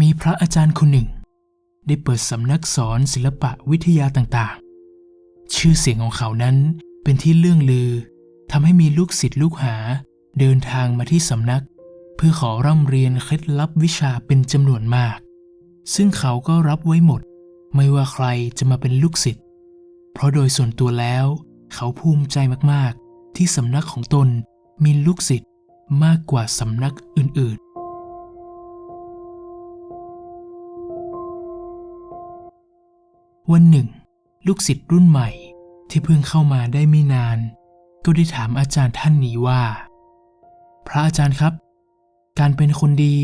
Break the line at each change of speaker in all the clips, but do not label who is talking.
มีพระอาจารย์คนหนึ่ง ได้เปิดสำนักสอนศิลปะวิทยาต่างๆ ชื่อเสียงของเขานั้นเป็นที่เลื่องลือทำให้มีลูกศิษย์ลูกหา เดินทางมาที่สำนัก เพื่อขอร่ำเรียนเคล็ดลับวิชาเป็นจำนวนมาก ซึ่งเขาก็รับไว้หมด ไม่ว่าใครจะมาเป็นลูกศิษย์เพราะโดยส่วนตัวแล้ว เขาภูมิใจมากๆ ที่สำนักของตนมีลูกศิษย์มากกว่าสำนักอื่น วันหนึ่ง ลูกศิษย์รุ่นใหม่ที่เพิ่งเข้ามาได้ไม่นาน ก็ได้ถามอาจารย์ท่านนี้ว่า พระอาจารย์ครับ การเป็นคนดี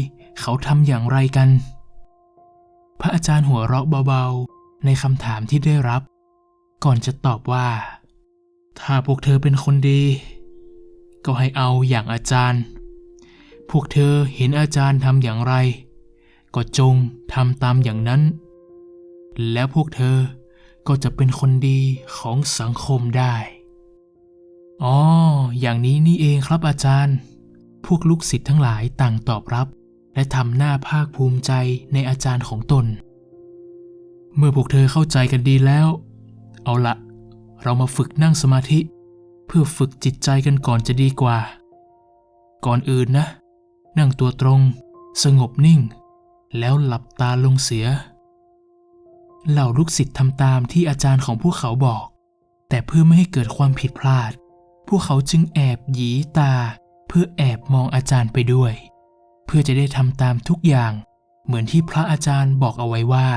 เขาทำอย่างไรกัน พระอาจารย์หัวเราะเบาๆ ในคำถามที่ได้รับ ก่อนจะตอบว่า ถ้าพวกเธอเป็นคนดี ก็ให้เอาอย่างอาจารย์ พวกเธอเห็นอาจารย์ทำอย่างไร ก็จงทำตามอย่างนั้น แล้วพวกเธอก็จะเป็นคนดีของสังคมได้ อ๋อ อย่างนี้นี่เองครับอาจารย์ พวกลูกศิษย์ทั้งหลายต่างตอบรับ และทำหน้าภาคภูมิใจในอาจารย์ของตน เมื่อพวกเธอเข้าใจกันดีแล้ว เอาละ เรามาฝึกนั่งสมาธิ เพื่อฝึกจิตใจกันก่อนจะดีกว่า ก่อนอื่นนะ นั่งตัวตรง สงบนิ่ง แล้วหลับตาลงเสีย เหล่าลูกศิษย์ทำตามที่อาจารย์ของพวกเขาบอก แต่เพื่อไม่ให้เกิดความผิดพลาด พวกเขาจึงแอบหยีตา เพื่อแอบมองอาจารย์ไปด้วย เพื่อจะได้ทำตามทุกอย่าง เหมือนที่พระอาจารย์บอกเอาไว้ว่า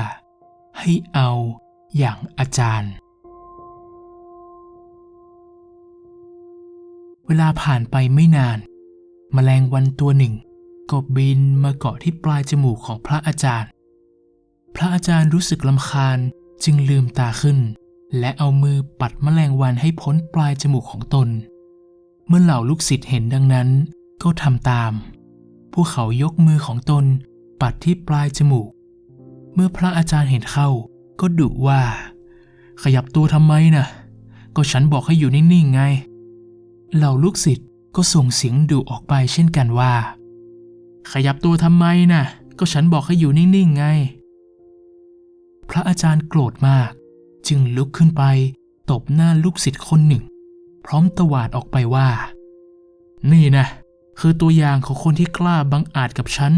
ให้เอาอย่างอาจารย์ เวลาผ่านไปไม่นานแมลงวันตัวหนึ่ง ก็บินมาเกาะที่ปลายจมูกของพระอาจารย์ พระอาจารย์รู้สึกลำคาญจึงลืมตาขึ้น และเอามือปัดแมลงวันให้พ้นปลายจมูกของตน เมื่อเหล่าลูกศิษย์เห็นดังนั้นก็ทำตาม พวกเขายกมือของตนปัดที่ปลายจมูก เมื่อพระอาจารย์เห็นเข้า ก็ดุว่า ขยับตัวทำไมนะ่ะ ก็ฉันบอกให้อยู่นิ่งๆไง เหล่าลูกศิษย์ก็ส่งเสียงดุออกไปเช่นกันว่า ขยับตัวทำไมนะ่ะ ก็ฉันบอกให้อยู่นิ่งๆไง อาจารย์โกรธมาก จึงลุกขึ้นไปตบหน้าลูกศิษย์คนหนึ่ง พร้อมตวาดออกไปว่า นี่นะ คือตัวอย่างของคนที่กล้าบังอาจกับฉัน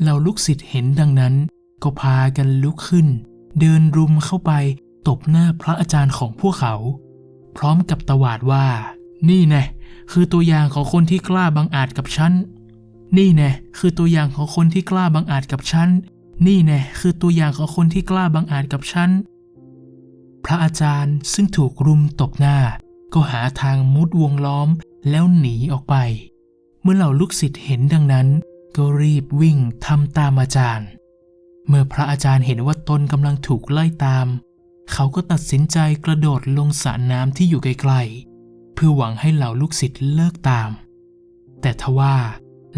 เหล่าลูกศิษย์เห็นดังนั้น ก็พากันลุกขึ้น เดินรุมเข้าไปตบหน้าพระอาจารย์ของพวกเขา พร้อมกับตวาดว่า นี่แน่คือตัวอย่างของคนที่กล้าบังอาจกับฉันนี่แน่คือตัวอย่างของคนที่กล้าบังอาจกับฉัน นี่แน่คือตัวอย่างของคนที่กล้าบังอาจกับฉัน พระอาจารย์ซึ่งถูกรุมตบหน้า ก็หาทางมุดวงล้อมแล้วหนีออกไป เมื่อเหล่าลูกศิษย์เห็นดังนั้น ก็รีบวิ่งทำตามอาจารย์ เมื่อพระอาจารย์เห็นว่าตนกำลังถูกไล่ตาม เขาก็ตัดสินใจกระโดดลงสระน้ำที่อยู่ไกลๆ เพื่อหวังให้เหล่าลูกศิษย์เลิกตาม แต่ทว่า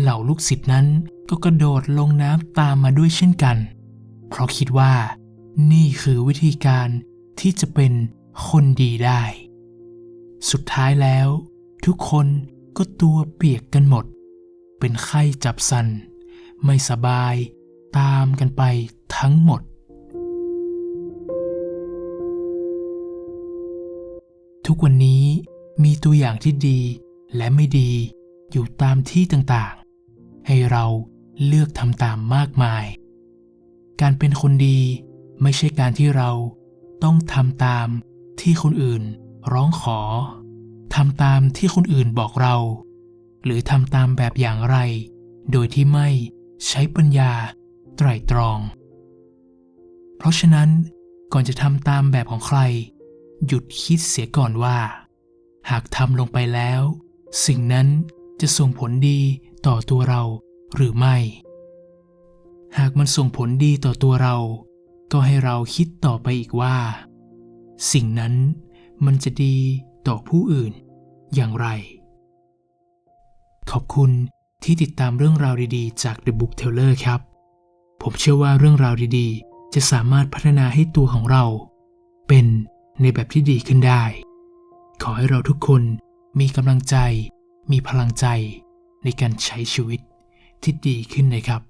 เหล่าลูกศิษย์นั้นก็กระโดดลงน้ำตามมาด้วยเช่นกัน เพราะคิดว่า นี่คือวิธีการที่จะเป็นคนดีได้ สุดท้ายแล้ว ทุกคนก็ตัวเปียกกันหมด เป็นไข้จับสัน ไม่สบาย ตามกันไปทั้งหมด ทุกวันนี้มีตัวอย่างที่ดีและไม่ดีอยู่ตามที่ต่างๆ ให้เราเลือกทำตามมากมาย การเป็นคนดีไม่ใช่การที่เราต้องทำตามที่คนอื่นร้องขอทำตามที่คนอื่นบอกเรา หรือทำตามแบบอย่างไร โดยที่ไม่ใช้ปัญญาไตร่ตรอง เพราะฉะนั้นก่อนจะทำตามแบบของใคร หยุดคิดเสียก่อนว่า หากทำลงไปแล้ว สิ่งนั้น จะส่งผลดีต่อตัวเราหรือไม่ หากมันส่งผลดีต่อตัวเรา ก็ให้เราคิดต่อไปอีกว่า สิ่งนั้นมันจะดีต่อผู้อื่นอย่างไร ขอบคุณที่ติดตามเรื่องราวดีๆ จาก The Book Teller ครับ ผมเชื่อว่าเรื่องราวดีๆ จะสามารถพัฒนาให้ตัวของเรา เป็นในแบบที่ดีขึ้นได้ ขอให้เราทุกคนมีกำลังใจ มีพลังใจในการใช้ชีวิตที่ดีขึ้นนะครับ